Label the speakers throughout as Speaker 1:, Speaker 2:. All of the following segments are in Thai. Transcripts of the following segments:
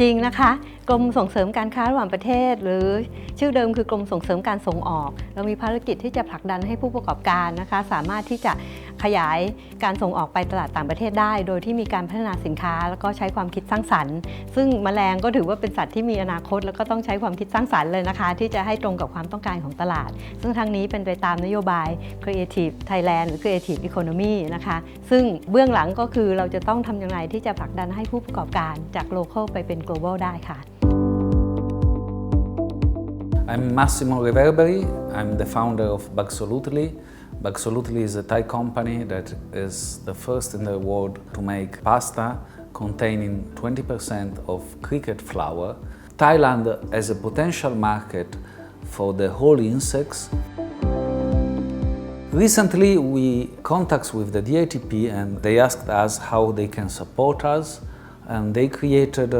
Speaker 1: จริงนะคะ กรมส่งเสริมการค้าระหว่างประเทศ หรือชื่อเดิมคือกรมส่งเสริมการส่งออก เรามีภารกิจที่จะผลักดันให้ผู้ประกอบการนะคะ สามารถที่จะขยายการส่งออกไปตลาดต่างประเทศได้ โดยที่มีการพัฒนาสินค้า แล้วก็ใช้ความคิดสร้างสรรค์ ซึ่งแมลงก็ถือว่าเป็นสัตว์ที่มีอนาคต แล้วก็ต้องใช้ความคิดสร้างสรรค์เลยนะคะ ที่จะให้ตรงกับความต้องการของตลาด ซึ่งทางนี้เป็นไปตามนโยบาย Creative Thailand หรือ Creative Economy นะคะ ซึ่งเบื้องหลังก็คือเราจะต้องทำอย่างไรที่จะผลักดันให้ผู้ประกอบการจาก local ไปเป็น global ได้ค่ะ
Speaker 2: I'm Massimo Reverberi. I'm the founder of Bagsolutely. Bagsolutely is a Thai company that is the first in the world to make pasta containing 20% of cricket flour. Thailand has a potential market for the whole insects. Recently, we contacts with the DATP and they asked us how they can support us, and they created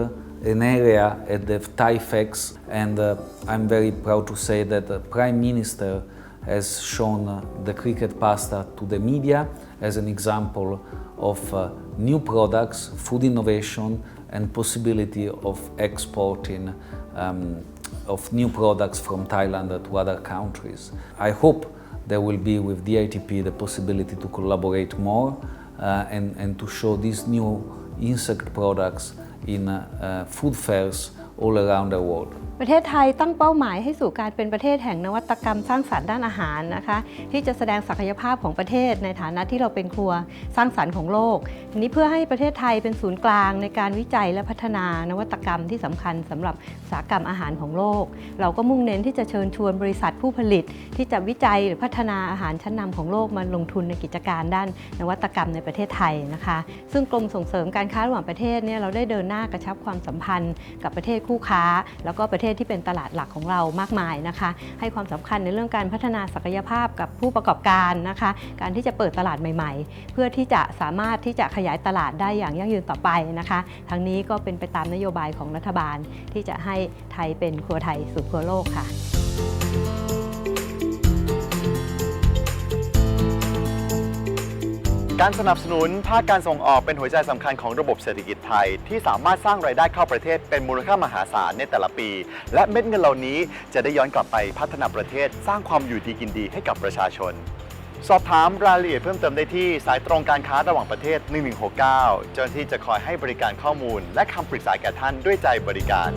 Speaker 2: an area at the Thai Fex, and uh, I'm very proud to say that the Prime Minister has shown uh, the cricket pasta to the media as an example of uh, new products, food innovation, and possibility of exporting um, of new products from Thailand to other countries. I hope there will be with DITP the possibility to collaborate more uh, and, and to show these new insect products in uh, food fairs all around the world.
Speaker 1: ประเทศไทยตั้งเป้าหมายให้สู่การเป็นประเทศแห่งนวัตกรรมสร้างสรรค์ด้านอาหารนะคะ ที่จะแสดงศักยภาพของประเทศในฐานะที่เราเป็นครัวสร้างสรรค์ของโลกนี้เพื่อให้ประเทศไทยเป็นศูนย์กลางในการวิจัยและพัฒนานวัตกรรมที่สำคัญสำหรับอุตสาหกรรมอาหารของโลก เราก็มุ่งเน้นที่จะเชิญชวนบริษัทผู้ผลิต ที่จะวิจัยหรือพัฒนาอาหารชั้นนำของโลกมาลงทุนในกิจการด้านนวัตกรรมในประเทศไทยนะคะ ซึ่งกรมส่งเสริมการค้าระหว่างประเทศเนี่ยเราได้เดินหน้ากระชับความสัมพันธ์ กับประเทศคู่ค้า แล้วก็ประเทศที่เป็นตลาดหลักของเรามากมายนะคะ ให้ความสำคัญในเรื่องการพัฒนาศักยภาพกับผู้ประกอบการนะคะ การที่จะเปิดตลาดใหม่ ๆ เพื่อที่จะสามารถที่จะขยายตลาดได้อย่างยั่งยืนต่อไปนะคะ ทั้งนี้ก็เป็นไปตามนโยบายของรัฐบาลที่จะให้ไทยเป็นครัวไทยสู่ครัวโลกค่ะ
Speaker 3: การสนับสนุนภาคการส่งออกเป็นหัวใจสำคัญของระบบเศรษฐกิจไทย ที่สามารถสร้างรายได้เข้าประเทศเป็นมูลค่ามหาศาลในแต่ละปี และเม็ดเงินเหล่านี้จะได้ย้อนกลับไปพัฒนาประเทศ สร้างความอยู่ดีกินดีให้กับประชาชน สอบถามรายละเอียดเพิ่มเติมได้ที่สายตรงการค้าระหว่างประเทศ 1169 เจ้าหน้าที่จะคอยให้บริการข้อมูล และคำปรึกษาแก่ท่านด้วยใจบริการ